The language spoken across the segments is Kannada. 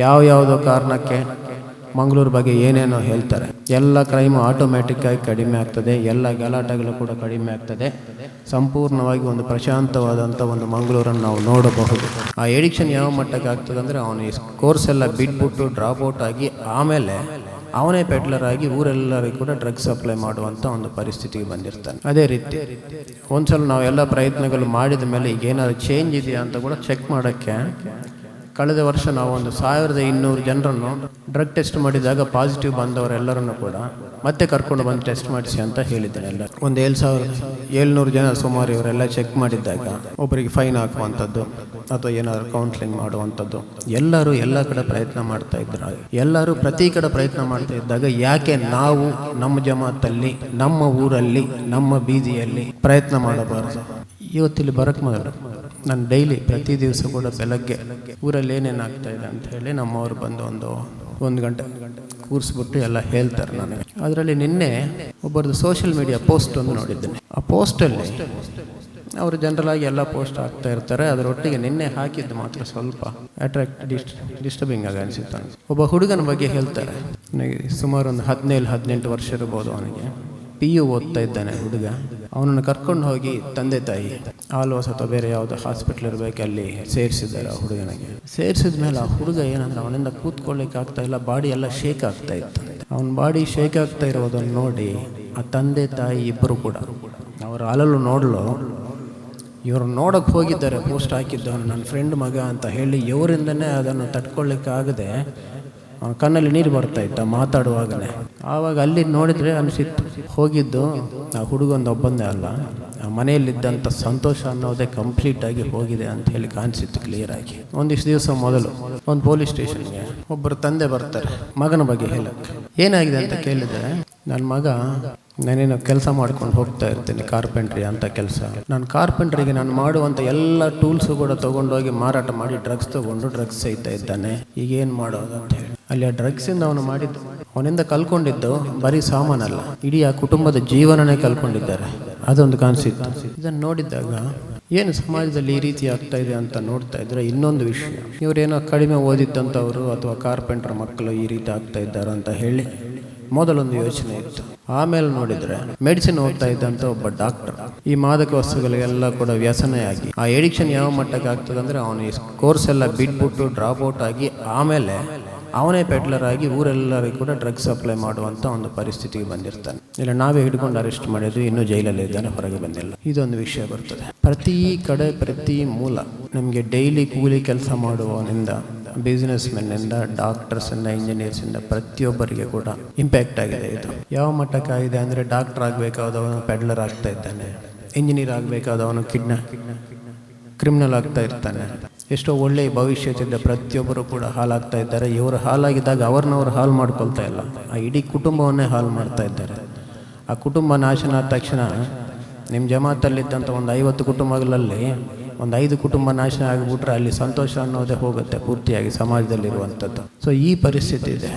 ಯಾವ ಯಾವುದೋ ಕಾರಣಕ್ಕೆ ಮಂಗಳೂರು ಬಗ್ಗೆ ಏನೇನೋ ಹೇಳ್ತಾರೆ. ಎಲ್ಲ ಕ್ರೈಮು ಆಟೋಮ್ಯಾಟಿಕ್ ಆಗಿ ಕಡಿಮೆ ಆಗ್ತದೆ. ಎಲ್ಲ ಗಲಾಟೆಗಳು ಕೂಡ ಕಡಿಮೆ ಆಗ್ತದೆ. ಸಂಪೂರ್ಣವಾಗಿ ಒಂದು ಪ್ರಶಾಂತವಾದಂಥ ಒಂದು ಮಂಗಳೂರನ್ನು ನಾವು ನೋಡಬಹುದು. ಆ ಎಡಿಕ್ಷನ್ ಯಾವ ಮಟ್ಟಕ್ಕೆ ಆಗ್ತದೆ ಅಂದರೆ ಅವನು ಈ ಕೋರ್ಸ್ ಎಲ್ಲ ಬಿಟ್ಬಿಟ್ಟು ಡ್ರಾಪ್ ಔಟ್ ಆಗಿ ಆಮೇಲೆ ಅವನೇ ಪೆಡ್ಲರ್ ಆಗಿ ಊರೆಲ್ಲರಿಗೂ ಕೂಡ ಡ್ರಗ್ಸ್ ಸಪ್ಲೈ ಮಾಡುವಂಥ ಒಂದು ಪರಿಸ್ಥಿತಿಗೆ ಬಂದಿರ್ತಾನೆ. ಅದೇ ರೀತಿ ಒಂದ್ಸಲ ನಾವೆಲ್ಲ ಪ್ರಯತ್ನಗಳು ಮಾಡಿದ ಮೇಲೆ ಈಗ ಏನಾದರೂ ಚೇಂಜ್ ಇದೆಯಾ ಅಂತ ಕೂಡ ಚೆಕ್ ಮಾಡೋಕ್ಕೆ ಕಳೆದ ವರ್ಷ ನಾವು ಒಂದು ಸಾವಿರದ ಇನ್ನೂರು ಜನರನ್ನು ಡ್ರಗ್ ಟೆಸ್ಟ್ ಮಾಡಿದಾಗ ಪಾಸಿಟಿವ್ ಬಂದವರೆಲ್ಲರನ್ನು ಕೂಡ ಮತ್ತೆ ಕರ್ಕೊಂಡು ಬಂದು ಟೆಸ್ಟ್ ಮಾಡಿಸಿ ಅಂತ ಹೇಳಿದ್ದಾರೆ ಎಲ್ಲ. ಒಂದು ಏಳು ಸಾವಿರ, ಏಳ್ನೂರು ಜನ ಸುಮಾರು ಇವರೆಲ್ಲ ಚೆಕ್ ಮಾಡಿದ್ದಾಗ ಒಬ್ಬರಿಗೆ ಫೈನ್ ಹಾಕುವಂಥದ್ದು ಅಥವಾ ಏನಾದರೂ ಕೌನ್ಸಿಲಿಂಗ್ ಮಾಡುವಂಥದ್ದು. ಎಲ್ಲರೂ ಎಲ್ಲ ಕಡೆ ಪ್ರಯತ್ನ ಮಾಡ್ತಾ ಇದ್ರು. ಎಲ್ಲರೂ ಪ್ರತಿ ಕಡೆ ಪ್ರಯತ್ನ ಮಾಡ್ತಾ ಇದ್ದಾಗ ಯಾಕೆ ನಾವು ನಮ್ಮ ಜಮಾತಲ್ಲಿ, ನಮ್ಮ ಊರಲ್ಲಿ, ನಮ್ಮ ಬೀದಿಯಲ್ಲಿ ಪ್ರಯತ್ನ ಮಾಡಬಾರದು? ಇವತ್ತಿಲ್ಲಿ ಬರಕ್ಕೆ ಮೊದಲು ನಾನು ಡೈಲಿ ಪ್ರತಿ ದಿವಸ ಕೂಡ ಬೆಳಗ್ಗೆ ಊರಲ್ಲಿ ಏನೇನಾಗ್ತಾ ಇದೆ ಅಂತ ಹೇಳಿ ನಮ್ಮವರು ಬಂದು ಒಂದು ಒಂದು ಗಂಟೆ ಕೂರಿಸ್ಬಿಟ್ಟು ಎಲ್ಲ ಹೇಳ್ತಾರೆ ನನಗೆ. ಅದರಲ್ಲಿ ನಿನ್ನೆ ಒಬ್ಬರದ್ದು ಸೋಷಿಯಲ್ ಮೀಡಿಯಾ ಪೋಸ್ಟ್ ಒಂದು ನೋಡಿದ್ದೇನೆ. ಆ ಪೋಸ್ಟಲ್ಲಿ ಅವರು ಜನರಲ್ ಆಗಿ ಎಲ್ಲ ಪೋಸ್ಟ್ ಹಾಕ್ತಾ ಇರ್ತಾರೆ, ಅದರೊಟ್ಟಿಗೆ ನಿನ್ನೆ ಹಾಕಿದ್ದು ಮಾತ್ರ ಸ್ವಲ್ಪ ಅಟ್ರಾಕ್ಟ್ ಡಿಸ್ಟ್ ಡಿಸ್ಟರ್ಬಿಂಗ್ ಆಗಿ ಅನಿಸುತ್ತೆ ಒಬ್ಬ ಹುಡುಗನ ಬಗ್ಗೆ ಹೇಳ್ತಾರೆ. ನನಗೆ ಸುಮಾರು ಒಂದು ಹದಿನೇಳು, ಹದಿನೆಂಟು ವರ್ಷ ಇರ್ಬೋದು ಅವನಿಗೆ. ಪಿ ಯು ಓದ್ತಾ ಇದ್ದಾನೆ, ಹುಡುಗ. ಅವನನ್ನು ಕರ್ಕೊಂಡು ಹೋಗಿ ತಂದೆ ತಾಯಿ ಆಲ್ವಾಸ್ ಅಥವಾ ಬೇರೆ ಯಾವುದೋ ಹಾಸ್ಪಿಟ್ಲ್ ಇರಬೇಕು, ಅಲ್ಲಿ ಸೇರಿಸಿದ್ದಾರೆ ಆ ಹುಡುಗನಿಗೆ. ಸೇರಿಸಿದ ಮೇಲೆ ಆ ಹುಡುಗ ಏನಂದ್ರೆ, ಅವನಿಂದ ಕೂತ್ಕೊಳ್ಳಿಕ್ಕೆ ಆಗ್ತಾ ಇಲ್ಲ, ಬಾಡಿ ಎಲ್ಲ ಶೇಕ್ ಆಗ್ತಾ ಇತ್ತು. ಅವನ ಬಾಡಿ ಶೇಕ್ ಆಗ್ತಾ ಇರೋದನ್ನು ನೋಡಿ ಆ ತಂದೆ ತಾಯಿ ಇಬ್ಬರು ಕೂಡ, ಅವರು ಅಲಲು ನೋಡಲು, ಇವರು ನೋಡಕ್ಕೆ ಹೋಗಿದ್ದಾರೆ ಪೋಸ್ಟ್ ಹಾಕಿದ್ದವನು ನನ್ನ ಫ್ರೆಂಡ್ ಮಗ ಅಂತ ಹೇಳಿ, ಇವರಿಂದನೇ ಅದನ್ನು ತಡ್ಕೊಳ್ಳಿಕ್ಕಾಗದೆ ಅವನ ಕಣ್ಣಲ್ಲಿ ನೀರು ಬರ್ತಾ ಇತ್ತ ಮಾತಾಡುವಾಗಲೇ. ಆವಾಗ ಅಲ್ಲಿ ನೋಡಿದರೆ ಅನಿಸಿತ್ತು, ಹೋಗಿದ್ದು ಆ ಹುಡುಗೊಂದು ಒಬ್ಬಂದೇ ಅಲ್ಲ, ಆ ಮನೆಯಲ್ಲಿದ್ದಂಥ ಸಂತೋಷ ಅನ್ನೋದೇ ಕಂಪ್ಲೀಟ್ ಆಗಿ ಹೋಗಿದೆ ಅಂತ ಹೇಳಿ ಕಾಣಿಸಿತ್ತು ಕ್ಲಿಯರ್ ಆಗಿ. ಒಂದಿಷ್ಟು ದಿವಸ ಮೊದಲು ಒಂದು ಪೊಲೀಸ್ ಸ್ಟೇಷನ್ಗೆ ಒಬ್ಬರು ತಂದೆ ಬರ್ತಾರೆ, ಮಗನ ಬಗ್ಗೆ ಹೇಳಕ್ಕೆ. ಏನಾಗಿದೆ ಅಂತ ಕೇಳಿದ್ರೆ, ನನ್ನ ಮಗ ನಾನೇನು ಕೆಲಸ ಮಾಡ್ಕೊಂಡು ಹೋಗ್ತಾ ಇರ್ತೀನಿ, ಕಾರ್ಪೆಂಟ್ರಿ ಅಂತ ಕೆಲಸ. ನಾನು ಕಾರ್ಪೆಂಟ್ರಿಗೆ ನಾನು ಮಾಡುವಂಥ ಎಲ್ಲ ಟೂಲ್ಸು ಕೂಡ ತೊಗೊಂಡೋಗಿ ಮಾರಾಟ ಮಾಡಿ ಡ್ರಗ್ಸ್ ತೊಗೊಂಡು ಡ್ರಗ್ಸ್ ಸಹಿತ ಇದ್ದಾನೆ. ಈಗ ಏನು ಮಾಡೋದು ಅಂತ ಹೇಳಿ. ಅಲ್ಲಿ ಆ ಡ್ರಗ್ಸಿಂದ ಅವನು ಮಾಡಿದ್ದು, ಅವನಿಂದ ಕಲ್ಕೊಂಡಿದ್ದು ಬರೀ ಸಾಮಾನಲ್ಲ, ಇಡೀ ಆ ಕುಟುಂಬದ ಜೀವನನೇ ಕಲ್ಕೊಂಡಿದ್ದಾರೆ. ಅದೊಂದು ಕಾಣಿಸಿತ್ತು. ಇದನ್ನು ನೋಡಿದಾಗ ಏನು ಸಮಾಜದಲ್ಲಿ ಈ ರೀತಿ ಆಗ್ತಾ ಇದೆ ಅಂತ ನೋಡ್ತಾ ಇದ್ರೆ ಇನ್ನೊಂದು ವಿಷಯ. ಇವರೇನೋ ಕಡಿಮೆ ಓದಿದ್ದಂಥವರು ಅಥವಾ ಕಾರ್ಪೆಂಟರ್ ಮಕ್ಕಳು ಈ ರೀತಿ ಆಗ್ತಾ ಇದ್ದಾರೆ ಅಂತ ಹೇಳಿ ಮೊದಲೊಂದು ಯೋಚನೆ ಇತ್ತು. ಆಮೇಲೆ ನೋಡಿದ್ರೆ ಮೆಡಿಸಿನ್ ಹೋಗ್ತಾ ಇದ್ದಂಥ ಒಬ್ಬ ಡಾಕ್ಟರ್. ಈ ಮಾದಕ ವಸ್ತುಗಳಿಗೆಲ್ಲ ಕೂಡ ವ್ಯಸನೆಯಾಗಿ. ಆ ಎಡಿಕ್ಷನ್ ಯಾವ ಮಟ್ಟಕ್ಕೆ ಆಗ್ತದೆ ಅಂದ್ರೆ ಅವನು ಕೋರ್ಸ್ ಎಲ್ಲ ಬಿಟ್ಬಿಟ್ಟು ಡ್ರಾಪ್ ಔಟ್ ಆಗಿ ಆಮೇಲೆ ಅವನೇ ಪೆಟ್ಲರ್ ಆಗಿ ಊರೆಲ್ಲರಿಗೂ ಕೂಡ ಡ್ರಗ್ಸ್ ಸಪ್ಲೈ ಮಾಡುವಂಥ ಒಂದು ಪರಿಸ್ಥಿತಿಗೆ ಬಂದಿರ್ತಾನೆ. ಇಲ್ಲ, ನಾವೇ ಹಿಡ್ಕೊಂಡು ಅರೆಸ್ಟ್ ಮಾಡಿದ್ವಿ ಇನ್ನೂ ಜೈಲಲ್ಲಿ ಇದ್ದಾನೆ, ಹೊರಗೆ ಬಂದಿಲ್ಲ. ಇದೊಂದು ವಿಷಯ ಬರ್ತದೆ. ಪ್ರತಿ ಕಡೆ, ಪ್ರತಿ ಮೂಲ ನಮಗೆ ಡೈಲಿ ಕೂಲಿ ಕೆಲಸ ಮಾಡುವವನಿಂದ ಬಿಸ್ನೆಸ್ ಮೆನ್ನಿಂದ ಡಾಕ್ಟರ್ಸಿಂದ ಇಂಜಿನಿಯರ್ಸಿಂದ ಪ್ರತಿಯೊಬ್ಬರಿಗೆ ಕೂಡ ಇಂಪ್ಯಾಕ್ಟ್ ಆಗಿದೆ ಇದು. ಯಾವ ಮಟ್ಟಕ್ಕಾಗಿದೆ ಅಂದರೆ ಡಾಕ್ಟರ್ ಆಗಬೇಕಾದವನು ಪೆಡ್ಲರ್ ಆಗ್ತಾ ಇದ್ದಾನೆ ಇಂಜಿನಿಯರ್ ಆಗಬೇಕಾದವನು ಕಿಡ್ನ ಕ್ರಿಮಿನಲ್ ಆಗ್ತಾ ಇರ್ತಾನೆ. ಎಷ್ಟೋ ಒಳ್ಳೆಯ ಭವಿಷ್ಯದಿಂದ ಪ್ರತಿಯೊಬ್ಬರು ಕೂಡ ಹಾಳಾಗ್ತಾ ಇದ್ದಾರೆ. ಇವರು ಹಾಳಾಗಿದ್ದಾಗ ಅವ್ರನ್ನವ್ರು ಹಾಳು ಮಾಡ್ಕೊಳ್ತಾ ಇಲ್ಲ. ಆ ಇಡೀ ಕುಟುಂಬವನ್ನೇ ಹಾಳು ಮಾಡ್ತಾ ಇದ್ದಾರೆ. ಆ ಕುಟುಂಬ ನಾಶನ ಆದ ತಕ್ಷಣ ನಿಮ್ಮ ಜಮಾತಲ್ಲಿದ್ದಂಥ ಒಂದು ಐವತ್ತು ಕುಟುಂಬಗಳಲ್ಲಿ ಒಂದು ಐದು ಕುಟುಂಬ ನಾಶ ಆಗಿಬಿಟ್ರೆ ಅಲ್ಲಿ ಸಂತೋಷ ಅನ್ನೋದೇ ಹೋಗುತ್ತೆ ಪೂರ್ತಿಯಾಗಿ ಸಮಾಜದಲ್ಲಿರುವಂಥದ್ದು. ಸೊ ಈ ಪರಿಸ್ಥಿತಿ ಇದೆ.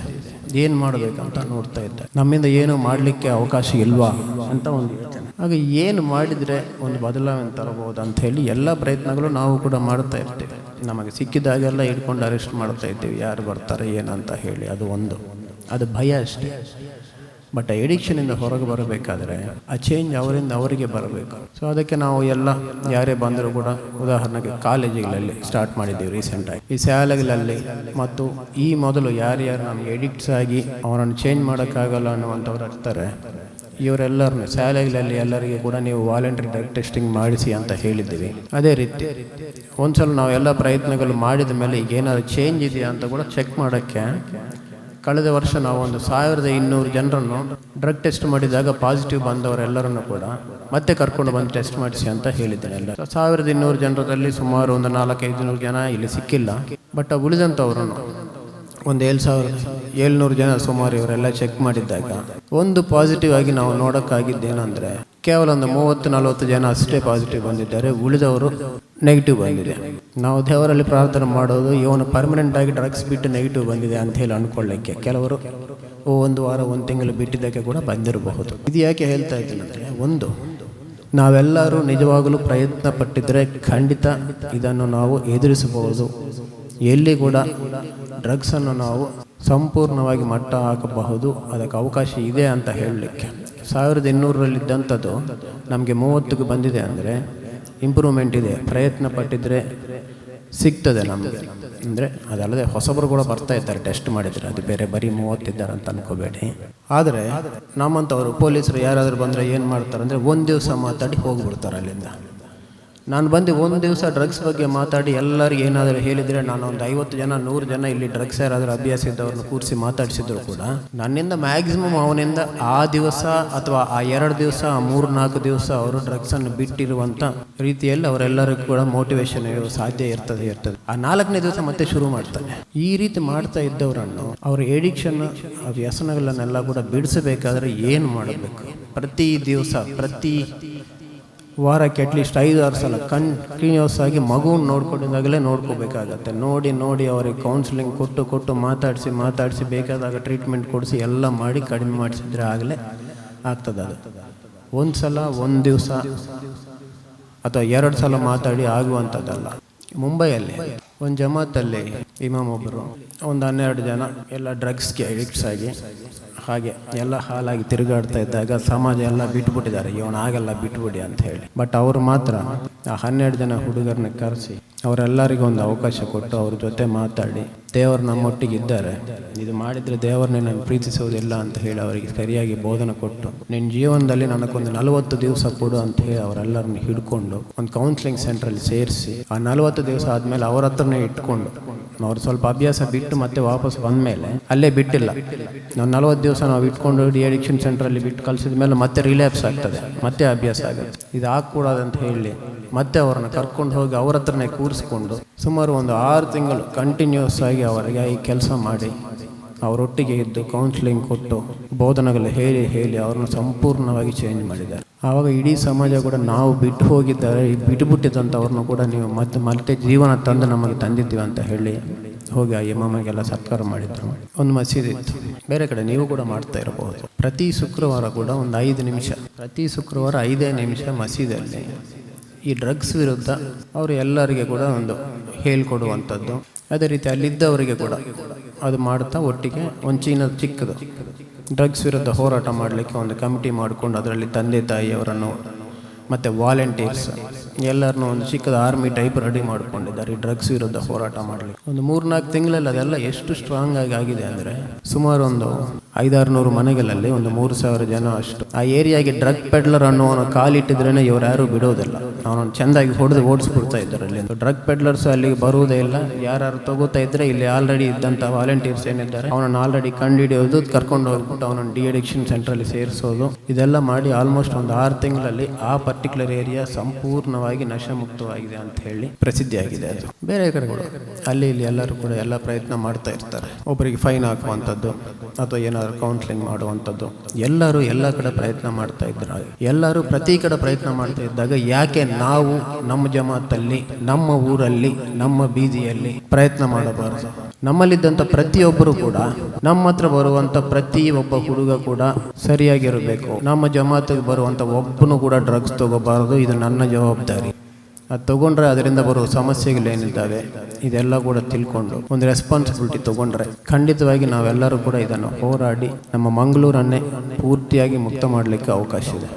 ಏನು ಮಾಡಬೇಕಂತ ನೋಡ್ತಾ ಇದ್ದೆ. ನಮ್ಮಿಂದ ಏನು ಮಾಡಲಿಕ್ಕೆ ಅವಕಾಶ ಇಲ್ವಾ ಅಂತ ಒಂದು ಯೋಚನೆ. ಆಗ ಏನು ಮಾಡಿದರೆ ಒಂದು ಬದಲಾವಣೆ ತರಬಹುದು ಅಂತ ಹೇಳಿ ಎಲ್ಲ ಪ್ರಯತ್ನಗಳು ನಾವು ಕೂಡ ಮಾಡ್ತಾ ಇರ್ತೀವಿ. ನಮಗೆ ಸಿಕ್ಕಿದಾಗೆಲ್ಲ ಹಿಡ್ಕೊಂಡು ಅರೆಸ್ಟ್ ಮಾಡ್ತಾ ಇದ್ದೀವಿ ಯಾರು ಬರ್ತಾರೆ, ಏನಂತ ಹೇಳಿ ಅದು ಒಂದು. ಅದು ಭಯ ಅಷ್ಟೇ. ಬಟ್ ಎಡಿಕ್ಷನಿಂದ ಹೊರಗೆ ಬರಬೇಕಾದ್ರೆ ಆ ಚೇಂಜ್ ಅವರಿಂದ ಅವರಿಗೆ ಬರಬೇಕು. ಸೊ ಅದಕ್ಕೆ ನಾವು ಎಲ್ಲ ಯಾರೇ ಬಂದರೂ ಕೂಡ ಉದಾಹರಣೆಗೆ ಕಾಲೇಜುಗಳಲ್ಲಿ ಸ್ಟಾರ್ಟ್ ಮಾಡಿದ್ದೀವಿ ರೀಸೆಂಟಾಗಿ ಈ ಶಾಲೆಗಳಲ್ಲಿ ಮತ್ತು ಈ ಮೊದಲು ಯಾರ್ಯಾರು ನಮಗೆ ಎಡಿಕ್ಟ್ಸ್ ಆಗಿ ಅವರನ್ನು ಚೇಂಜ್ ಮಾಡೋಕ್ಕಾಗಲ್ಲ ಅನ್ನುವಂಥವ್ರು ಇರ್ತಾರೆ, ಇವರೆಲ್ಲರನ್ನು ಶಾಲೆಗಳಲ್ಲಿ ಎಲ್ಲರಿಗೆ ಕೂಡ ನೀವು ವಾಲಂಟರಿ ಡ್ರಗ್ ಟೆಸ್ಟಿಂಗ್ ಮಾಡಿಸಿ ಅಂತ ಹೇಳಿದ್ದೀವಿ. ಅದೇ ರೀತಿ ಒಂದ್ಸಲ ಎಲ್ಲ ಪ್ರಯತ್ನಗಳು ಮಾಡಿದ ಮೇಲೆ ಈಗ ಏನಾದರೂ ಚೇಂಜ್ ಇದೆಯಾ ಅಂತ ಕೂಡ ಚೆಕ್ ಮಾಡೋಕ್ಕೆ ಕಳೆದ ವರ್ಷ ನಾವು ಒಂದು ಸಾವಿರದ ಇನ್ನೂರು ಜನರನ್ನು ಡ್ರಗ್ ಟೆಸ್ಟ್ ಮಾಡಿದಾಗ ಪಾಸಿಟಿವ್ ಬಂದವರೆಲ್ಲರನ್ನು ಕೂಡ ಮತ್ತೆ ಕರ್ಕೊಂಡು ಬಂದು ಟೆಸ್ಟ್ ಮಾಡಿಸಿ ಅಂತ ಹೇಳಿದ್ದೇನೆ ಎಲ್ಲ. ಸಾವಿರದ ಇನ್ನೂರು ಜನರಲ್ಲಿ ಸುಮಾರು ಒಂದು ನಾಲ್ಕೈದು ನೂರು ಜನ ಇಲ್ಲಿ ಸಿಕ್ಕಿಲ್ಲ. ಬಟ್ ಉಳಿದಂಥವ್ರನ್ನು ಒಂದು ಏಳು ಸಾವಿರ, ಏಳ್ನೂರು ಜನ ಸುಮಾರು ಇವರೆಲ್ಲ ಚೆಕ್ ಮಾಡಿದ್ದಾಗ ಒಂದು ಪಾಸಿಟಿವ್ ಆಗಿ ನಾವು ನೋಡೋಕ್ಕಾಗಿದ್ದೇನೆಂದರೆ ಕೇವಲ ಒಂದು ಮೂವತ್ತು, ನಲವತ್ತು ಜನ ಅಷ್ಟೇ ಪಾಸಿಟಿವ್ ಬಂದಿದ್ದಾರೆ. ಉಳಿದವರು ನೆಗೆಟಿವ್ ಬಂದಿದೆ. ನಾವು ದೇವರಲ್ಲಿ ಪ್ರಾರ್ಥನೆ ಮಾಡೋದು, ಇವನು ಪರ್ಮನೆಂಟ್ ಆಗಿ ಡ್ರಗ್ಸ್ ಬಿಟ್ಟು ನೆಗೆಟಿವ್ ಬಂದಿದೆ ಅಂತ ಹೇಳಿ ಅನ್ಕೊಳ್ಳಕ್ಕೆ ಕೆಲವರು ಒಂದು ವಾರ, ಒಂದು ತಿಂಗಳು ಬಿಟ್ಟಿದ್ದಕ್ಕೆ ಕೂಡ ಬಂದಿರಬಹುದು. ಇದು ಯಾಕೆ ಹೇಳ್ತಾ ಇದ್ದೀನಿ ಅಂದರೆ, ಒಂದು, ನಾವೆಲ್ಲರೂ ನಿಜವಾಗಲೂ ಪ್ರಯತ್ನ ಪಟ್ಟಿದ್ರೆ ಖಂಡಿತ ಇದನ್ನು ನಾವು ಎದುರಿಸಬಹುದು. ಎಲ್ಲಿ ಕೂಡ ಡ್ರಗ್ಸನ್ನು ನಾವು ಸಂಪೂರ್ಣವಾಗಿ ಮಟ್ಟ ಹಾಕಬಹುದು. ಅದಕ್ಕೆ ಅವಕಾಶ ಇದೆ ಅಂತ ಹೇಳಲಿಕ್ಕೆ. ಸಾವಿರದ ಇನ್ನೂರರಲ್ಲಿದ್ದಂಥದ್ದು ನಮಗೆ ಮೂವತ್ತಿಗೆ ಬಂದಿದೆ ಅಂದರೆ ಇಂಪ್ರೂವ್ಮೆಂಟ್ ಇದೆ. ಪ್ರಯತ್ನ ಪಟ್ಟಿದ್ರೆ ಸಿಗ್ತದೆ ನಮಗೆ. ಅಂದರೆ ಅದಲ್ಲದೆ ಹೊಸಬರು ಕೂಡ ಬರ್ತಾ ಇದ್ದಾರೆ ಟೆಸ್ಟ್ ಮಾಡಿದರೆ. ಅದು ಬೇರೆ ಬರೀ ಮೂವತ್ತಿದ್ದಾರೆ ಅಂತ ಅನ್ಕೋಬೇಡಿ. ಆದರೆ ನಮ್ಮಂಥವ್ರು ಪೊಲೀಸರು ಯಾರಾದರೂ ಬಂದರೆ ಏನು ಮಾಡ್ತಾರೆ ಅಂದರೆ ಒಂದು ದಿವಸ ಮಾತಾಡಿ ಹೋಗಿಬಿಡ್ತಾರೆ ಅಲ್ಲಿಂದ. ನಾನು ಬಂದು ಒಂದು ದಿವಸ ಡ್ರಗ್ಸ್ ಬಗ್ಗೆ ಮಾತಾಡಿ ಎಲ್ಲರಿಗೂ ಏನಾದರೂ ಹೇಳಿದರೆ ನಾನು ಒಂದು ಐವತ್ತು ಜನ, ನೂರು ಜನ ಇಲ್ಲಿ ಡ್ರಗ್ಸ್ ಯಾರಾದರೂ ಅಭ್ಯಾಸ ಇದ್ದವ್ರನ್ನ ಕೂರಿಸಿ ಮಾತಾಡಿಸಿದ್ರು ಕೂಡ, ನನ್ನಿಂದ ಮ್ಯಾಕ್ಸಿಮಮ್ ಅವನಿಂದ ಆ ದಿವಸ ಅಥವಾ ಆ ಎರಡು ದಿವಸ, ಆ ಮೂರು ನಾಲ್ಕು ದಿವಸ ಅವರು ಡ್ರಗ್ಸನ್ನು ಬಿಟ್ಟಿರುವಂಥ ರೀತಿಯಲ್ಲಿ ಅವರೆಲ್ಲರಿಗೂ ಕೂಡ ಮೋಟಿವೇಶನ್ ಸಾಧ್ಯ ಇರ್ತದೆ ಇರ್ತದೆ. ಆ ನಾಲ್ಕನೇ ದಿವಸ ಮತ್ತೆ ಶುರು ಮಾಡ್ತಾನೆ ಈ ರೀತಿ ಮಾಡ್ತಾ ಇದ್ದವರನ್ನು ಅವರ ಎಡಿಕ್ಷನ್ ವ್ಯಸನಗಳನ್ನೆಲ್ಲ ಕೂಡ ಬಿಡಿಸಬೇಕಾದ್ರೆ ಏನು ಮಾಡಬೇಕು? ಪ್ರತಿ ದಿವಸ, ಪ್ರತಿ ವಾರಕ್ಕೆ ಅಟ್ಲೀಸ್ಟ್ ಐದು ಆರು ಸಲ ಕಂಟಿನ್ಯೂಸ್ ಆಗಿ ಮಗುವನ್ನು ನೋಡ್ಕೊಂಡಿದ್ದಾಗಲೇ ನೋಡ್ಕೋಬೇಕಾಗತ್ತೆ. ನೋಡಿ ನೋಡಿ ಅವ್ರಿಗೆ ಕೌನ್ಸಿಲಿಂಗ್ ಕೊಟ್ಟು ಕೊಟ್ಟು ಮಾತಾಡಿಸಿ ಮಾತಾಡಿಸಿ ಬೇಕಾದಾಗ ಟ್ರೀಟ್ಮೆಂಟ್ ಕೊಡಿಸಿ ಎಲ್ಲ ಮಾಡಿ ಕಡಿಮೆ ಮಾಡಿಸಿದ್ರೆ ಆಗಲೇ ಆಗ್ತದೆ ಅದು. ಒಂದು ಸಲ, ಒಂದು ದಿವಸ ಅಥವಾ ಎರಡು ಸಲ ಮಾತಾಡಿ ಆಗುವಂಥದ್ದಲ್ಲ. ಮುಂಬೈಯಲ್ಲಿ ಒಂದು ಜಮಾತಲ್ಲಿ ಇಮಾಮ್ ಒಬ್ಬರು ಒಂದು ಹನ್ನೆರಡು ಜನ ಎಲ್ಲ ಡ್ರಗ್ಸ್ಗೆ ಅಡಿಕ್ಟ್ಸ್ ಆಗಿ ಹಾಗೆ ಎಲ್ಲ ಹಾಲಾಗಿ ತಿರುಗಾಡ್ತಾ ಇದ್ದಾಗ ಸಮಾಜ ಎಲ್ಲ ಬಿಟ್ಬಿಟ್ಟಿದ್ದಾರೆ. ಇವನು ಆಗಲ್ಲ ಬಿಟ್ಬಿಡಿ ಅಂತ ಹೇಳಿ. ಬಟ್ ಅವರು ಮಾತ್ರ ಆ ಹನ್ನೆರಡು ಜನ ಹುಡುಗರನ್ನ ಕರೆಸಿ ಅವರೆಲ್ಲರಿಗೂ ಒಂದು ಅವಕಾಶ ಕೊಟ್ಟು ಅವ್ರ ಜೊತೆ ಮಾತಾಡಿ, ದೇವರು ನಮ್ಮೊಟ್ಟಿಗಿದ್ದಾರೆ. ಇದು ಮಾಡಿದರೆ ದೇವರನ್ನೇ ನಾನು ಪ್ರೀತಿಸುವುದಿಲ್ಲ ಅಂತ ಹೇಳಿ ಅವರಿಗೆ ಸರಿಯಾಗಿ ಬೋಧನೆ ಕೊಟ್ಟು ನಿನ್ನ ಜೀವನದಲ್ಲಿ ನನಗೊಂದು ನಲವತ್ತು ದಿವಸ ಕೊಡು ಅಂತ ಹೇಳಿ ಅವರೆಲ್ಲರನ್ನ ಹಿಡ್ಕೊಂಡು ಒಂದು ಕೌನ್ಸಿಲಿಂಗ್ ಸೆಂಟ್ರಲ್ಲಿ ಸೇರಿಸಿ, ಆ ನಲವತ್ತು ದಿವಸ ಆದಮೇಲೆ ಅವ್ರ ಹತ್ರನೇ ಇಟ್ಕೊಂಡು ಅವ್ರು ಸ್ವಲ್ಪ ಅಭ್ಯಾಸ ಬಿಟ್ಟು ಮತ್ತೆ ವಾಪಸ್ ಬಂದಮೇಲೆ ಅಲ್ಲೇ ಬಿಟ್ಟಿಲ್ಲ. ನಾವು ನಲವತ್ತು ದಿವಸ ನಾವು ಇಟ್ಕೊಂಡು ಡಿ ಅಡಿಕ್ಷನ್ ಸೆಂಟ್ರಲ್ಲಿ ಬಿಟ್ಟು ಕಲಿಸಿದ ಮೇಲೆ ಮತ್ತೆ ರಿಲ್ಯಾಪ್ಸ್ ಆಗ್ತದೆ. ಮತ್ತೆ ಅಭ್ಯಾಸ ಆಗುತ್ತೆ. ಇದು ಆಗ್ಕೂಡದಂತ ಹೇಳಿ ಮತ್ತೆ ಅವರನ್ನು ಕರ್ಕೊಂಡು ಹೋಗಿ ಅವ್ರ ಹತ್ರನೇ ಕೂರಿಸ್ಕೊಂಡು ಸುಮಾರು ಒಂದು ಆರು ತಿಂಗಳು ಕಂಟಿನ್ಯೂಸ್ ಆಗಿ ಅವರಿಗೆ ಈ ಕೆಲಸ ಮಾಡಿ ಅವರೊಟ್ಟಿಗೆ ಇದ್ದು ಕೌನ್ಸಿಲಿಂಗ್ ಕೊಟ್ಟು ಬೋಧನೆಗಳು ಹೇಳಿ ಹೇಳಿ ಅವ್ರನ್ನ ಸಂಪೂರ್ಣವಾಗಿ ಚೇಂಜ್ ಮಾಡಿದ್ದಾರೆ. ಆವಾಗ ಇಡೀ ಸಮಾಜ ಕೂಡ ನಾವು ಬಿಟ್ಟು ಹೋಗಿದ್ದಾರೆ ಈ ಬಿಟ್ಟುಬಿಟ್ಟಿದ್ದಂಥವ್ರನ್ನ ಕೂಡ ನೀವು ಮತ್ತೆ ಮತ್ತೆ ಜೀವನ ತಂದು ನಮಗೆ ತಂದಿದ್ದೀವಿ ಅಂತ ಹೇಳಿ ಹೋಗಿ ಆ ಇಮಾಮಿಗೆಲ್ಲ ಸತ್ಕಾರ ಮಾಡಿದ್ರು. ಒಂದು ಮಸೀದಿ ಇತ್ತು. ಬೇರೆ ಕಡೆ ನೀವು ಕೂಡ ಮಾಡ್ತಾ ಇರಬಹುದು. ಪ್ರತಿ ಶುಕ್ರವಾರ ಕೂಡ ಒಂದು ಐದು ನಿಮಿಷ, ಪ್ರತಿ ಶುಕ್ರವಾರ ಐದೇ ನಿಮಿಷ ಮಸೀದಿಯಲ್ಲಿ ಈ ಡ್ರಗ್ಸ್ ವಿರುದ್ಧ ಅವರು ಎಲ್ಲರಿಗೆ ಕೂಡ ಒಂದು ಹೇಳ್ಕೊಡುವಂಥದ್ದು. ಅದೇ ರೀತಿ ಅಲ್ಲಿದ್ದವರಿಗೆ ಕೂಡ ಅದು ಮಾಡ್ತಾ ಒಟ್ಟಿಗೆ ಒಂದು ಚೀನದ ಚಿಕ್ಕದು ಡ್ರಗ್ಸ್ ವಿರುದ್ಧ ಹೋರಾಟ ಮಾಡಲಿಕ್ಕೆ ಒಂದು ಕಮಿಟಿ ಮಾಡಿಕೊಂಡು ಅದರಲ್ಲಿ ತಂದೆ ತಾಯಿಯವರನ್ನು ಮತ್ತು ವಾಲಂಟಿಯರ್ಸ್ ಎಲ್ಲರನ್ನೂ ಒಂದು ಚಿಕ್ಕದ ಆರ್ಮಿ ಟೈಪ್ ರೆಡಿ ಮಾಡಿಕೊಂಡಿದ್ದಾರೆ ಈ ಡ್ರಗ್ಸ್ ವಿರುದ್ಧ ಹೋರಾಟ ಮಾಡಲಿಕ್ಕೆ. ಒಂದು ಮೂರ್ನಾಲ್ಕು ತಿಂಗಳಲ್ಲಿ ಅದೆಲ್ಲ ಎಷ್ಟು ಸ್ಟ್ರಾಂಗ್ ಆಗಿ ಆಗಿದೆ ಅಂದರೆ ಸುಮಾರು ಒಂದು ಐದಾರು ನೂರು ಮನೆಗಳಲ್ಲಿ ಒಂದು ಮೂರು ಸಾವಿರ ಜನ ಅಷ್ಟು. ಆ ಏರಿಯಾಗೆ ಡ್ರಗ್ ಪೆಡ್ಲರ್ ಅನ್ನೋನು ಕಾಲಿಟ್ಟಿದ್ರೇ ಇವ್ರು ಯಾರು ಬಿಡೋದಿಲ್ಲ. ಅವನನ್ನು ಚೆಂದಾಗಿ ಹೊಡೆದು ಓಡಿಸ್ಬಿಡ್ತಾ ಇದ್ದಾರೆ ಅಲ್ಲಿ ಡ್ರಗ್ ಪೆಡ್ಲರ್ಸ್ ಅಲ್ಲಿಗೆ ಬರುವುದೇ ಇಲ್ಲ. ಯಾರು ತಗೋತಾ ಇದ್ರೆ ಇಲ್ಲಿ ಆಲ್ರೆಡಿ ಇದ್ದಂಥ ವಾಲಂಟಿಯರ್ಸ್ ಏನಿದ್ದಾರೆ, ಅವನನ್ನು ಆಲ್ರೆಡಿ ಕಂಡುಹಿಡಿಯೋದು, ಕರ್ಕೊಂಡು ಹೋಗ್ಬಿಟ್ಟು ಅವನನ್ನು ಡಿ ಅಡಿಕ್ಷನ್ ಸೆಂಟ್ರಲ್ಲಿ ಸೇರಿಸೋದು. ಇದೆಲ್ಲ ಮಾಡಿ ಆಲ್ಮೋಸ್ಟ್ ಒಂದು ಆರು ತಿಂಗಳಲ್ಲಿ ಆ ಪರ್ಟಿಕ್ಯುಲರ್ ಏರಿಯಾ ಸಂಪೂರ್ಣವಾಗಿ ನಶಮುಕ್ತವಾಗಿದೆ ಅಂತ ಹೇಳಿ ಪ್ರಸಿದ್ಧಿಯಾಗಿದೆ ಅದು. ಬೇರೆ ಕಡೆಗಳು ಅಲ್ಲಿ ಇಲ್ಲಿ ಎಲ್ಲರೂ ಕೂಡ ಎಲ್ಲ ಪ್ರಯತ್ನ ಮಾಡ್ತಾ ಇರ್ತಾರೆ. ಒಬ್ಬರಿಗೆ ಫೈನ್ ಹಾಕುವಂಥದ್ದು ಅಥವಾ ಏನಾದರೂ ಕೌನ್ಸಿಲಿಂಗ್ ಮಾಡುವಂಥದ್ದು. ಎಲ್ಲರೂ ಎಲ್ಲ ಕಡೆ ಪ್ರಯತ್ನ ಮಾಡ್ತಾ ಇದ್ದಾರೆ ಎಲ್ಲರೂ ಪ್ರತಿ ಕಡೆ ಪ್ರಯತ್ನ ಮಾಡ್ತಾ ಇದ್ದಾಗ ಯಾಕೆ ನಾವು ನಮ್ಮ ಜಮಾತಲ್ಲಿ, ನಮ್ಮ ಊರಲ್ಲಿ, ನಮ್ಮ ಬೀದಿಯಲ್ಲಿ ಪ್ರಯತ್ನ ಮಾಡಬಾರದು? ನಮ್ಮಲ್ಲಿದ್ದಂಥ ಪ್ರತಿಯೊಬ್ಬರು ಕೂಡ, ನಮ್ಮ ಹತ್ರ ಬರುವಂಥ ಪ್ರತಿ ಹುಡುಗ ಕೂಡ ಸರಿಯಾಗಿರಬೇಕು. ನಮ್ಮ ಜಮಾತಿಗೆ ಬರುವಂಥ ಒಬ್ಬನು ಕೂಡ ಡ್ರಗ್ಸ್ ತಗೋಬಾರದು, ಇದು ನನ್ನ ಜವಾಬ್ದಾರಿ. ಅದು ತಗೊಂಡ್ರೆ ಅದರಿಂದ ಬರುವ ಸಮಸ್ಯೆಗಳೇನಿದ್ದಾವೆ ಇದೆಲ್ಲ ಕೂಡ ತಿಳ್ಕೊಂಡು ಒಂದು ರೆಸ್ಪಾನ್ಸಿಬಿಲಿಟಿ ತಗೊಂಡ್ರೆ ಖಂಡಿತವಾಗಿ ನಾವೆಲ್ಲರೂ ಕೂಡ ಇದನ್ನು ಹೋರಾಡಿ ನಮ್ಮ ಮಂಗಳೂರನ್ನೇ ಪೂರ್ತಿಯಾಗಿ ಮುಕ್ತ ಮಾಡಲಿಕ್ಕೆ ಅವಕಾಶ ಇದೆ.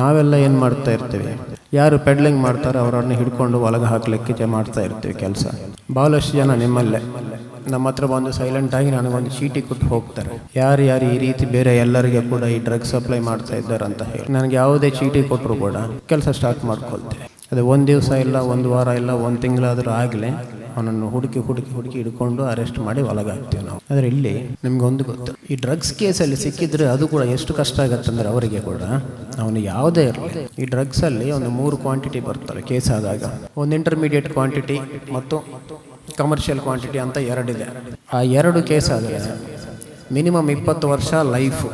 ನಾವೆಲ್ಲ ಏನು ಮಾಡ್ತಾ ಇರ್ತೀವಿ? ಯಾರು ಪೆಡ್ಲಿಂಗ್ ಮಾಡ್ತಾರೋ ಅವರನ್ನು ಹಿಡ್ಕೊಂಡು ಒಳಗೆ ಹಾಕಲಿಕ್ಕೆ ಮಾಡ್ತಾ ಇರ್ತೀವಿ ಕೆಲಸ. ಭಾಳಷ್ಟು ಜನ ನಿಮ್ಮಲ್ಲೇ. ನಮ್ಮ ಹತ್ರ ಬಂದು ಸೈಲೆಂಟ್ ಆಗಿ ನನಗೊಂದು ಚೀಟಿ ಕೊಟ್ಟು ಹೋಗ್ತಾರೆ. ಯಾರು ಯಾರು ಈ ರೀತಿ ಬೇರೆ ಎಲ್ಲರಿಗೆ ಕೂಡ ಈ ಡ್ರಗ್ಸ್ ಸಪ್ಲೈ ಮಾಡ್ತಾ ಇದ್ದಾರೆ ಅಂತ ಹೇಳಿ. ನನಗೆ ಯಾವುದೇ ಚೀಟಿ ಕೊಟ್ಟರು ಕೂಡ ಕೆಲಸ ಸ್ಟಾರ್ಟ್ ಮಾಡ್ಕೊಳ್ತೇವೆ. ಅದು ಒಂದು ದಿವಸ ಇಲ್ಲ, ಒಂದು ವಾರ ಇಲ್ಲ, ಒಂದು ತಿಂಗಳಾದರೂ ಆಗಲೇ, ಅವನನ್ನು ಹುಡುಕಿ ಹುಡುಕಿ ಹುಡುಕಿ ಹಿಡ್ಕೊಂಡು ಅರೆಸ್ಟ್ ಮಾಡಿ ಒಳಗೆ ಹಾಕ್ತೀವಿ ನಾವು. ಆದರೆ ಇಲ್ಲಿ ನಿಮ್ಗೊಂದು ಗೊತ್ತು. ಈ ಡ್ರಗ್ಸ್ ಕೇಸಲ್ಲಿ ಸಿಕ್ಕಿದ್ರೆ ಅದು ಕೂಡ ಎಷ್ಟು ಕಷ್ಟ ಆಗುತ್ತೆ ಅಂದರೆ ಅವರಿಗೆ ಕೂಡ ಅವನು ಯಾವುದೇ ಇರಲಿ. ಈ ಡ್ರಗ್ಸಲ್ಲಿ ಒಂದು ಮೂರು ಕ್ವಾಂಟಿಟಿ ಬರ್ತಾರೆ ಕೇಸ್ ಆದಾಗ. ಒಂದು ಇಂಟರ್ಮೀಡಿಯೇಟ್ ಕ್ವಾಂಟಿಟಿ ಮತ್ತು ಕಮರ್ಷಿಯಲ್ ಕ್ವಾಂಟಿಟಿ ಅಂತ ಎರಡಿದೆ. ಆ ಎರಡು ಕೇಸ್ ಆದರೆ ಮಿನಿಮಮ್ ಇಪ್ಪತ್ತು ವರ್ಷ ಲೈಫ್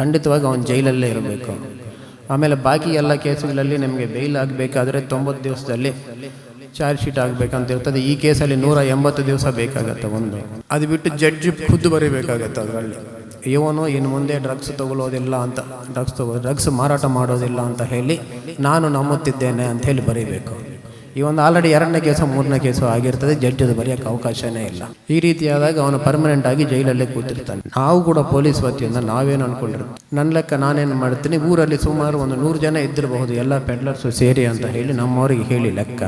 ಖಂಡಿತವಾಗಿ ಅವನು ಜೈಲಲ್ಲೇ ಇರಬೇಕು. ಆಮೇಲೆ ಬಾಕಿ ಎಲ್ಲ ಕೇಸುಗಳಲ್ಲಿ ನಿಮಗೆ ಬೇಲ್ ಆಗಬೇಕಾದ್ರೆ ತೊಂಬತ್ತು ದಿವಸದಲ್ಲಿ ಚಾರ್ಜ್ ಶೀಟ್ ಆಗಬೇಕಂತ ಇರ್ತದೆ ಈ ಕೇಸಲ್ಲಿ ನೂರ ಎಂಬತ್ತು ದಿವಸ ಬೇಕಾಗತ್ತೆ ಒಂದು. ಅದು ಬಿಟ್ಟು ಜಡ್ಜ್ ಖುದ್ದು ಬರೀಬೇಕಾಗತ್ತೆ ಅದರಲ್ಲಿ. ಇವನು ಇನ್ನು ಮುಂದೆ ಡ್ರಗ್ಸ್ ತಗೊಳ್ಳೋದಿಲ್ಲ ಅಂತ ಡ್ರಗ್ಸ್ ತಗೋ ಡ್ರಗ್ಸ್ ಮಾರಾಟ ಮಾಡೋದಿಲ್ಲ ಅಂತ ಹೇಳಿ ನಾನು ನಂಬುತ್ತಿದ್ದೇನೆ ಅಂತ ಹೇಳಿ ಬರೀಬೇಕು. ಈ ಒಂದು ಆಲ್ರೆಡಿ ಎರಡನೇ ಕೇಸು ಮೂರನೇ ಕೇಸು ಆಗಿರ್ತದೆ. ಜಡ್ಜ್ ಅದು ಬರೆಯೋಕ್ಕೆ ಅವಕಾಶನೇ ಇಲ್ಲ. ಈ ರೀತಿಯಾದಾಗ ಅವನು ಪರ್ಮನೆಂಟ್ ಆಗಿ ಜೈಲಲ್ಲೇ ಕೂತಿರ್ತಾನೆ. ನಾವು ಕೂಡ ಪೊಲೀಸ್ ವತಿಯಿಂದ ನಾವೇನು ಅನ್ಕೊಂಡಿರ್ತೀವಿ? ನನ್ನ ಲೆಕ್ಕ ನಾನೇನು ಮಾಡ್ತೀನಿ? ಊರಲ್ಲಿ ಸುಮಾರು ಒಂದು ನೂರು ಜನ ಇದ್ದಿರಬಹುದು. ಎಲ್ಲ ಪೆಡ್ಲರ್ಸು ಸೇರಿ ಅಂತ ಹೇಳಿ ನಮ್ಮವರಿಗೆ ಹೇಳಿ ಲೆಕ್ಕ.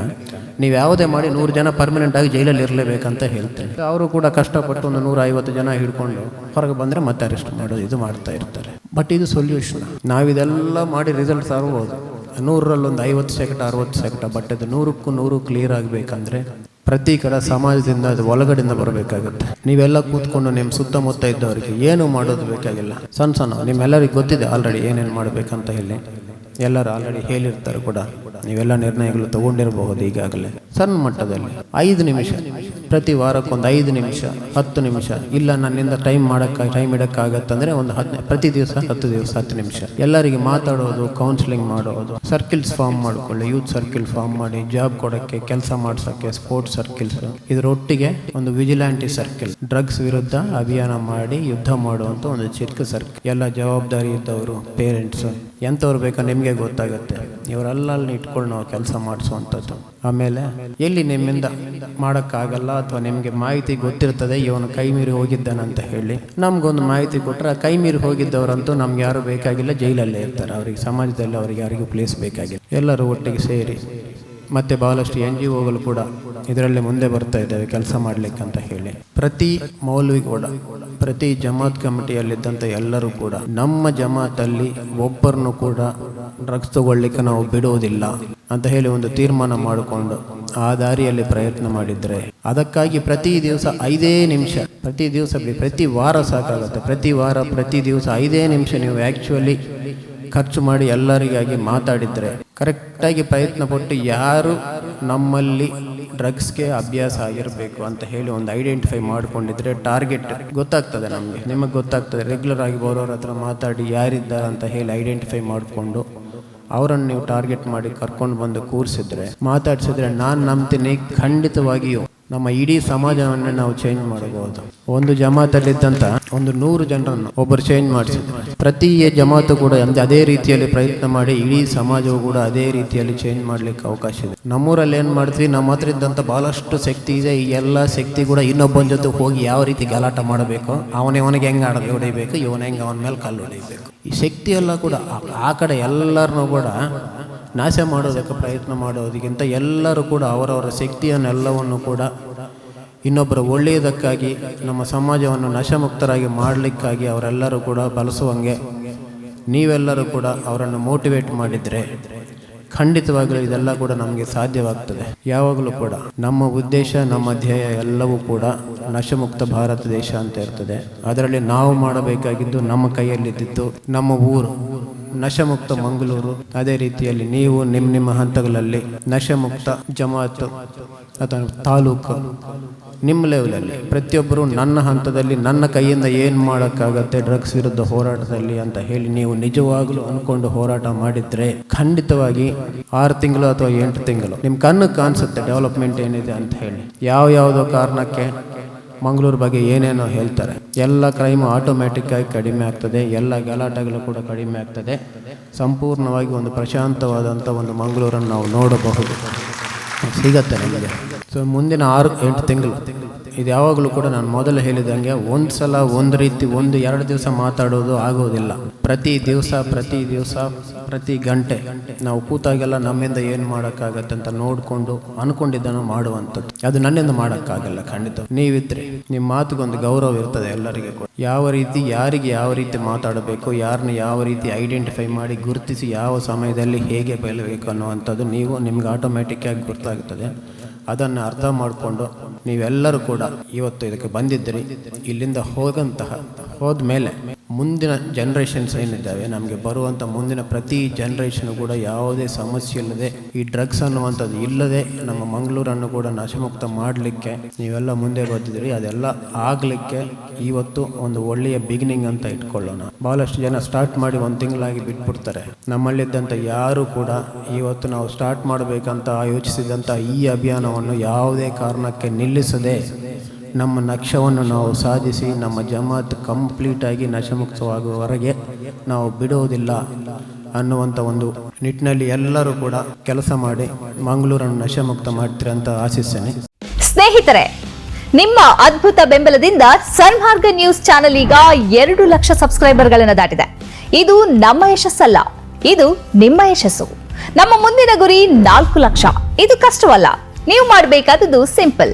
ನೀವು ಯಾವುದೇ ಮಾಡಿ ನೂರು ಜನ ಪರ್ಮನೆಂಟ್ ಆಗಿ ಜೈಲಲ್ಲಿ ಇರಲೇಬೇಕಂತ ಹೇಳ್ತೇನೆ. ಅವರು ಕೂಡ ಕಷ್ಟಪಟ್ಟು ಒಂದು ನೂರ ಐವತ್ತು ಜನ ಹಿಡ್ಕೊಂಡು ಹೊರಗೆ ಬಂದರೆ ಮತ್ತೆ ಅರೆಸ್ಟ್ ಮಾಡೋದು, ಇದು ಮಾಡ್ತಾ ಇರ್ತಾರೆ. ಬಟ್ ಇದು ಸೊಲ್ಯೂಷನ್ ನಾವಿದೆಲ್ಲ ಮಾಡಿ ರಿಸಲ್ಟ್ ತರ್ಬೋದು. ನೂರರಲ್ಲಿ ಒಂದು ಐವತ್ತು ಸೆಕೆಂಡ್ ಅರವತ್ತು ಶೇಕಡ ಬಟ್ ಅದು ನೂರಕ್ಕೂ ನೂರು ಕ್ಲಿಯರ್ ಆಗಬೇಕಂದ್ರೆ ಪ್ರತಿ ಕಡೆ ಸಮಾಜದಿಂದ ಅದು ಒಳಗಡೆಯಿಂದ ಬರಬೇಕಾಗುತ್ತೆ. ನೀವೆಲ್ಲ ಕೂತ್ಕೊಂಡು ನಿಮ್ಮ ಸುತ್ತಮುತ್ತ ಇದ್ದವರಿಗೆ ಏನು ಮಾಡೋದು ಬೇಕಾಗಿಲ್ಲ. ಸಣ್ಣ ಸಣ್ಣ, ನಿಮ್ಮೆಲ್ಲರಿಗೆ ಗೊತ್ತಿದೆ ಆಲ್ರೆಡಿ ಏನೇನು ಮಾಡಬೇಕಂತ ಹೇಳಿ. ಎಲ್ಲರೂ ಆಲ್ರೆಡಿ ಹೇಳಿರ್ತಾರೆ ಕೂಡ. ನೀವೆಲ್ಲ ನಿರ್ಣಯಗಳು ತಗೊಂಡಿರಬಹುದು ಈಗಾಗಲೇ. ಸಣ್ಣ ಮಟ್ಟದಲ್ಲಿ. ಐದು ನಿಮಿಷ. ಪ್ರತಿ ವಾರಕ್ಕೊಂದು ಐದು ನಿಮಿಷ, ಹತ್ತು ನಿಮಿಷ, ಇಲ್ಲ ನನ್ನಿಂದ ಟೈಮ್ ಮಾಡೋಕ್ಕೆ ಟೈಮ್ ಇಡಕ್ಕಾಗತ್ತಂದ್ರೆ ಒಂದು ಪ್ರತಿ ದಿವಸ ಹತ್ತು ದಿವಸ, ಹತ್ತು ನಿಮಿಷ. ಎಲ್ಲರಿಗೆ ಮಾತಾಡೋದು ಕೌನ್ಸಿಲಿಂಗ್ ಮಾಡೋದು ಸರ್ಕಿಲ್ಸ್ ಫಾರ್ಮ್ ಮಾಡ್ಕೊಳ್ಳಿ ಯೂತ್ ಸರ್ಕಿಲ್ ಫಾರ್ಮ್ ಮಾಡಿ ಜಾಬ್ ಕೊಡೋಕ್ಕೆ, ಕೆಲಸ ಮಾಡ್ಸೋಕ್ಕೆ ಸ್ಪೋರ್ಟ್ಸ್ ಸರ್ಕಿಲ್ಸ್ ಇದರೊಟ್ಟಿಗೆ ಒಂದು ವಿಜಿಲಾಂಟಿ ಸರ್ಕಲ್ ಡ್ರಗ್ಸ್ ವಿರುದ್ಧ ಅಭಿಯಾನ ಮಾಡಿ, ಯುದ್ಧ ಮಾಡುವಂಥ ಒಂದು ಚಿಕ್ಕ ಸರ್ಕಲ್ ಎಲ್ಲ ಜವಾಬ್ದಾರಿ ಇದ್ದವರು ಪೇರೆಂಟ್ಸ್ ಎಂಥವ್ರು ಬೇಕೋ ನಿಮಗೆ ಗೊತ್ತಾಗುತ್ತೆ. ಇವರೆಲ್ಲ ಇಟ್ಕೊಂಡು ನಾವು ಕೆಲಸ ಮಾಡಿಸುವಂಥದ್ದು. ಆಮೇಲೆ ಎಲ್ಲಿ ನಿಮ್ಮಿಂದ ಮಾಡೋಕ್ಕಾಗಲ್ಲ ಅಥವಾ ನಿಮಗೆ ಮಾಹಿತಿ ಗೊತ್ತಿರ್ತದೆ, ಇವನು ಕೈ ಮೀರಿ ಹೋಗಿದ್ದಾನಂತ ಹೇಳಿ. ನಮಗೊಂದು ಮಾಹಿತಿ ಕೊಟ್ಟರೆ ಕೈ ಮೀರಿ ಹೋಗಿದ್ದವರಂತೂ ನಮ್ಗೆ ಯಾರು ಬೇಕಾಗಿಲ್ಲ, ಜೈಲಲ್ಲೇ ಇರ್ತಾರೆ. ಅವರಿಗೆ ಸಮಾಜದಲ್ಲಿ ಅವರಿಗೆ ಯಾರಿಗೂ ಪ್ಲೇಸ್ ಬೇಕಾಗಿಲ್ಲ. ಎಲ್ಲರೂ ಒಟ್ಟಿಗೆ ಸೇರಿ, ಮತ್ತು ಬಹಳಷ್ಟು ಎನ್ ಜಿ ಒಗಳು ಕೂಡ ಇದರಲ್ಲಿ ಮುಂದೆ ಬರ್ತಾ ಇದ್ದಾವೆ ಕೆಲಸ ಮಾಡಲಿಕ್ಕೆ ಅಂತ ಹೇಳಿ. ಪ್ರತಿ ಮೌಲ್ವಿ ಕೂಡ, ಪ್ರತಿ ಜಮಾತ್ ಕಮಿಟಿಯಲ್ಲಿದ್ದಂಥ ಎಲ್ಲರೂ ಕೂಡ, ನಮ್ಮ ಜಮಾತಲ್ಲಿ ಒಬ್ಬರನ್ನು ಕೂಡ ಡ್ರಗ್ಸ್ ತಗೊಳ್ಳಿಕ್ಕೆ ನಾವು ಬಿಡುವುದಿಲ್ಲ ಅಂತ ಹೇಳಿ ಒಂದು ತೀರ್ಮಾನ ಮಾಡಿಕೊಂಡು ಆ ದಾರಿಯಲ್ಲಿ ಪ್ರಯತ್ನ ಮಾಡಿದರೆ ಅದಕ್ಕಾಗಿ ಪ್ರತಿ ದಿವಸ ಐದೇ ನಿಮಿಷ, ಪ್ರತಿ ದಿವಸ ಪ್ರತಿ ವಾರ ಸಾಕಾಗುತ್ತೆ. ಪ್ರತಿ ವಾರ, ಪ್ರತಿ ದಿವಸ ಐದೇ ನಿಮಿಷ ನೀವು ಆ್ಯಕ್ಚುಲಿ ಖರ್ಚು ಮಾಡಿ ಎಲ್ಲರಿಗಾಗಿ ಮಾತಾಡಿದರೆ ಕರೆಕ್ಟಾಗಿ ಪ್ರಯತ್ನ ಪಟ್ಟು ಯಾರು ನಮ್ಮಲ್ಲಿ ಡ್ರಗ್ಸ್ಗೆ ಅಭ್ಯಾಸ ಆಗಿರಬೇಕು ಅಂತ ಹೇಳಿ ಒಂದು ಐಡೆಂಟಿಫೈ ಮಾಡಿಕೊಂಡಿದ್ರೆ ಟಾರ್ಗೆಟ್ ಗೊತ್ತಾಗ್ತದೆ ನಮಗೆ. ನಿಮಗೆ ಗೊತ್ತಾಗ್ತದೆ. ರೆಗ್ಯುಲರ್ ಆಗಿ ಬರೋರ ಹತ್ರ ಮಾತಾಡಿ ಯಾರಿದ್ದಾರೆ ಅಂತ ಹೇಳಿ ಐಡೆಂಟಿಫೈ ಮಾಡಿಕೊಂಡು ಅವರನ್ನು ನೀವು ಟಾರ್ಗೆಟ್ ಮಾಡಿ ಕರ್ಕೊಂಡು ಬಂದು ಕೂರಿಸಿದ್ರೆ ಮಾತಾಡಿಸಿದ್ರೆ ನಾನು ನಂಬ್ತೀನಿ ಖಂಡಿತವಾಗಿಯೂ. ನಮ್ಮ ಇಡೀ ಸಮಾಜವನ್ನು ನಾವು ಚೇಂಜ್ ಮಾಡಬಹುದು. ಒಂದು ಜಮಾತಲ್ಲಿದ್ದಂಥ ಒಂದು ನೂರು ಜನರನ್ನು ಒಬ್ಬರು ಚೇಂಜ್ ಮಾಡಿಸಿದ್ರು. ಪ್ರತಿ ಜಮಾತು ಕೂಡ ಅದೇ ರೀತಿಯಲ್ಲಿ ಪ್ರಯತ್ನ ಮಾಡಿ ಇಡೀ ಸಮಾಜವು ಕೂಡ ಅದೇ ರೀತಿಯಲ್ಲಿ ಚೇಂಜ್ ಮಾಡ್ಲಿಕ್ಕೆ ಅವಕಾಶ ಇದೆ. ನಮ್ಮೂರಲ್ಲಿ ಏನು ಮಾಡ್ತೀವಿ? ನಮ್ಮ ಹತ್ರ ಇದ್ದಂಥ ಬಹಳಷ್ಟು ಶಕ್ತಿ ಇದೆ. ಈ ಎಲ್ಲ ಶಕ್ತಿ ಕೂಡ ಇನ್ನೊಬ್ಬನ ಜೊತೆ ಹೋಗಿ ಯಾವ ರೀತಿ ಗಲಾಟ ಮಾಡಬೇಕು, ಅವನೇ ಅವನಿಗೆ ಹೆಂಗೆ ಆಡೋದು ಹೊಡಿಬೇಕು, ಇವನ ಹೆಂಗೆ ಅವನ ಮೇಲೆ ಕಲ್ಲು ಹೊಡಿಬೇಕು. ಈ ಶಕ್ತಿ ಎಲ್ಲ ಕೂಡ ಆ ಕಡೆ ಎಲ್ಲರನ್ನೂ ಕೂಡ ನಾಶ ಮಾಡೋದಕ್ಕೆ ಪ್ರಯತ್ನ ಮಾಡೋದಕ್ಕಿಂತ ಎಲ್ಲರೂ ಕೂಡ ಅವರವರ ಶಕ್ತಿಯನ್ನೆಲ್ಲವನ್ನು ಕೂಡ ಇನ್ನೊಬ್ಬರ ಒಳ್ಳೆಯದಕ್ಕಾಗಿ ನಮ್ಮ ಸಮಾಜವನ್ನು ನಶಮುಕ್ತರಾಗಿ ಮಾಡಲಿಕ್ಕಾಗಿ ಅವರೆಲ್ಲರೂ ಕೂಡ ಬಳಸುವಂಗೆ ನೀವೆಲ್ಲರೂ ಕೂಡ ಅವರನ್ನು ಮೋಟಿವೇಟ್ ಮಾಡಿದರೆ. ಖಂಡಿತವಾಗಲೂ ಇದೆಲ್ಲ ಕೂಡ ನಮಗೆ ಸಾಧ್ಯವಾಗ್ತದೆ. ಯಾವಾಗಲೂ ಕೂಡ ನಮ್ಮ ಉದ್ದೇಶ, ನಮ್ಮ ಧ್ಯೇಯ ಎಲ್ಲವೂ ಕೂಡ ನಶಮುಕ್ತ ಭಾರತ ದೇಶ ಅಂತ ಇರ್ತದೆ. ಅದರಲ್ಲಿ ನಾವು ಮಾಡಬೇಕಾಗಿದ್ದು ನಮ್ಮ ಕೈಯಲ್ಲಿದ್ದಿದ್ದು ನಮ್ಮ ಊರು, ನಶಮುಕ್ತ ಮಂಗಳೂರು. ಅದೇ ರೀತಿಯಲ್ಲಿ ನೀವು ನಿಮ್ಮ ನಿಮ್ಮ ಹಂತಗಳಲ್ಲಿ ನಶಮುಕ್ತ ಜಮಾತು ಅಥವಾ ತಾಲೂಕು ನಿಮ್ಮ ಲೆವೆಲಲ್ಲಿ ಪ್ರತಿಯೊಬ್ಬರು ನನ್ನ ಹಂತದಲ್ಲಿ ನನ್ನ ಕೈಯಿಂದ ಏನು ಮಾಡೋಕ್ಕಾಗತ್ತೆ ಡ್ರಗ್ಸ್ ವಿರುದ್ಧ ಹೋರಾಟದಲ್ಲಿ ಅಂತ ಹೇಳಿ ನೀವು ನಿಜವಾಗಲೂ ಅಂದ್ಕೊಂಡು ಹೋರಾಟ ಮಾಡಿದರೆ ಖಂಡಿತವಾಗಿ ಆರು ತಿಂಗಳು ಅಥವಾ ಎಂಟು ತಿಂಗಳು ನಿಮ್ಮ ಕಣ್ಣು ಕಾಣಿಸುತ್ತೆ ಡೆವಲಪ್ಮೆಂಟ್ ಏನಿದೆ ಅಂತ ಹೇಳಿ. ಯಾವ ಯಾವುದೋ ಕಾರಣಕ್ಕೆ ಮಂಗಳೂರು ಬಗ್ಗೆ ಏನೇನೋ ಹೇಳ್ತಾರೆ. ಎಲ್ಲ ಕ್ರೈಮು ಆಟೋಮ್ಯಾಟಿಕ್ ಆಗಿ ಕಡಿಮೆ ಆಗ್ತದೆ. ಎಲ್ಲ ಗಲಾಟೆಗಳು ಕೂಡ ಕಡಿಮೆ ಆಗ್ತದೆ. ಸಂಪೂರ್ಣವಾಗಿ ಒಂದು ಪ್ರಶಾಂತವಾದಂಥ ಒಂದು ಮಂಗಳೂರನ್ನು ನಾವು ನೋಡಬಹುದು. ಸಿಗತ್ತೆ ನಮಗೆ. ಮುಂದಿನ ಆರು, ಎಂಟು ತಿಂಗಳು. ಇದು ಯಾವಾಗಲೂ ಕೂಡ ನಾನು ಮೊದಲು ಹೇಳಿದಂಗೆ ಒಂದು ಸಲ, ಒಂದು ರೀತಿ, ಒಂದು, ಎರಡು ದಿವಸ ಮಾತಾಡೋದು ಆಗೋದಿಲ್ಲ. ಪ್ರತಿ ದಿವಸ ಪ್ರತಿ ದಿವಸ, ಪ್ರತಿ ಗಂಟೆ ನಾವು ಕೂತಾಗೆಲ್ಲ ನಮ್ಮಿಂದ ಏನು ಮಾಡೋಕ್ಕಾಗತ್ತೆ ಅಂತ ನೋಡಿಕೊಂಡು ಅನ್ಕೊಂಡಿದ್ದನ್ನು ಮಾಡುವಂಥದ್ದು. ಅದು ನನ್ನಿಂದ ಮಾಡೋಕ್ಕಾಗಲ್ಲ, ಖಂಡಿತ. ನೀವಿದ್ರೆ ನಿಮ್ಮ ಮಾತುಗೊಂದು ಗೌರವ ಇರ್ತದೆ ಎಲ್ಲರಿಗೆ ಕೂಡ. ಯಾವ ರೀತಿ, ಯಾರಿಗೆ ಯಾವ ರೀತಿ ಮಾತಾಡಬೇಕು, ಯಾರನ್ನ ಯಾವ ರೀತಿ ಐಡೆಂಟಿಫೈ ಮಾಡಿ ಗುರುತಿಸಿ ಯಾವ ಸಮಯದಲ್ಲಿ ಹೇಗೆ ಬೆಳಬೇಕು ಅನ್ನುವಂಥದ್ದು ನೀವು ನಿಮ್ಗೆ ಆಟೋಮ್ಯಾಟಿಕ್ಕಾಗಿ ಗೊತ್ತಾಗ್ತದೆ ಅದನ್ನು ಅರ್ಥ ಮಾಡಿಕೊಂಡು ನೀವೆಲ್ಲರೂ ಕೂಡ ಇವತ್ತು ಇದಕ್ಕೆ ಬಂದಿದ್ದೀರಿ. ಇಲ್ಲಿಂದ ಹೋಗಂತಹ ಹೋದ್ಮೇಲೆ ಮುಂದಿನ ಜನ್ರೇಷನ್ಸ್ ಏನಿದ್ದಾವೆ, ನಮಗೆ ಬರುವಂಥ ಮುಂದಿನ ಪ್ರತಿ ಜನ್ರೇಷನ್ ಕೂಡ ಯಾವುದೇ ಸಮಸ್ಯೆ ಇಲ್ಲದೆ ಈ ಡ್ರಗ್ಸ್ ಅನ್ನುವಂಥದ್ದು ಇಲ್ಲದೆ ನಮ್ಮ ಮಂಗಳೂರನ್ನು ಕೂಡ ನಶಮುಕ್ತ ಮಾಡಲಿಕ್ಕೆ ನೀವೆಲ್ಲ ಮುಂದೆ ಬರ್ತಿದ್ದೀರಿ. ಅದೆಲ್ಲ ಆಗಲಿಕ್ಕೆ ಇವತ್ತು ಒಂದು ಒಳ್ಳೆಯ ಬಿಗಿನಿಂಗ್ ಅಂತ ಇಟ್ಕೊಳ್ಳೋಣ. ಭಾಳಷ್ಟು ಜನ ಸ್ಟಾರ್ಟ್ ಮಾಡಿ ಒಂದು ತಿಂಗಳಾಗಿ ಬಿಟ್ಬಿಡ್ತಾರೆ. ನಮ್ಮಲ್ಲಿದ್ದಂಥ ಯಾರು ಕೂಡ ಇವತ್ತು ನಾವು ಸ್ಟಾರ್ಟ್ ಮಾಡಬೇಕಂತ ಯೋಚಿಸಿದಂಥ ಈ ಅಭಿಯಾನವನ್ನು ಯಾವುದೇ ಕಾರಣಕ್ಕೆ ನಿಲ್ಲಿಸದೆ ನಮ್ಮ ನಕ್ಷವನ್ನು ನಾವು ಸಾಧಿಸಿ ನಮ್ಮ ಜಮಾತ್ ಕಂಪ್ಲೀಟಾಗಿ ನಶಮುಕ್ತವಾಗುವವರೆಗೆ ನಾವು ಬಿಡುವುದಿಲ್ಲ ಅನ್ನುವಂಥ ಒಂದು ನಿಟ್ಟಿನಲ್ಲಿ ಎಲ್ಲರೂ ಕೂಡ ಕೆಲಸ ಮಾಡಿ ಮಂಗಳೂರನ್ನು ನಶಮುಕ್ತ ಮಾಡ್ತೀರಿ ಅಂತ ಆಶಿಸ್ತೇನೆ. ಸ್ನೇಹಿತರೆ, ನಿಮ್ಮ ಅದ್ಭುತ ಬೆಂಬಲದಿಂದ ಸನ್ಮಾರ್ಗ ನ್ಯೂಸ್ ಚಾನೆಲ್ ಈಗ ಎರಡು ಲಕ್ಷ ಸಬ್ಸ್ಕ್ರೈಬರ್ಗಳನ್ನು ದಾಟಿದೆ. ಇದು ನಮ್ಮ ಯಶಸ್ಸಲ್ಲ, ಇದು ನಿಮ್ಮ ಯಶಸ್ಸು. ನಮ್ಮ ಮುಂದಿನ ಗುರಿ ನಾಲ್ಕು ಲಕ್ಷ. ಇದು ಕಷ್ಟವಲ್ಲ, ನೀವು ಮಾಡಬೇಕಾದದ್ದು ಸಿಂಪಲ್.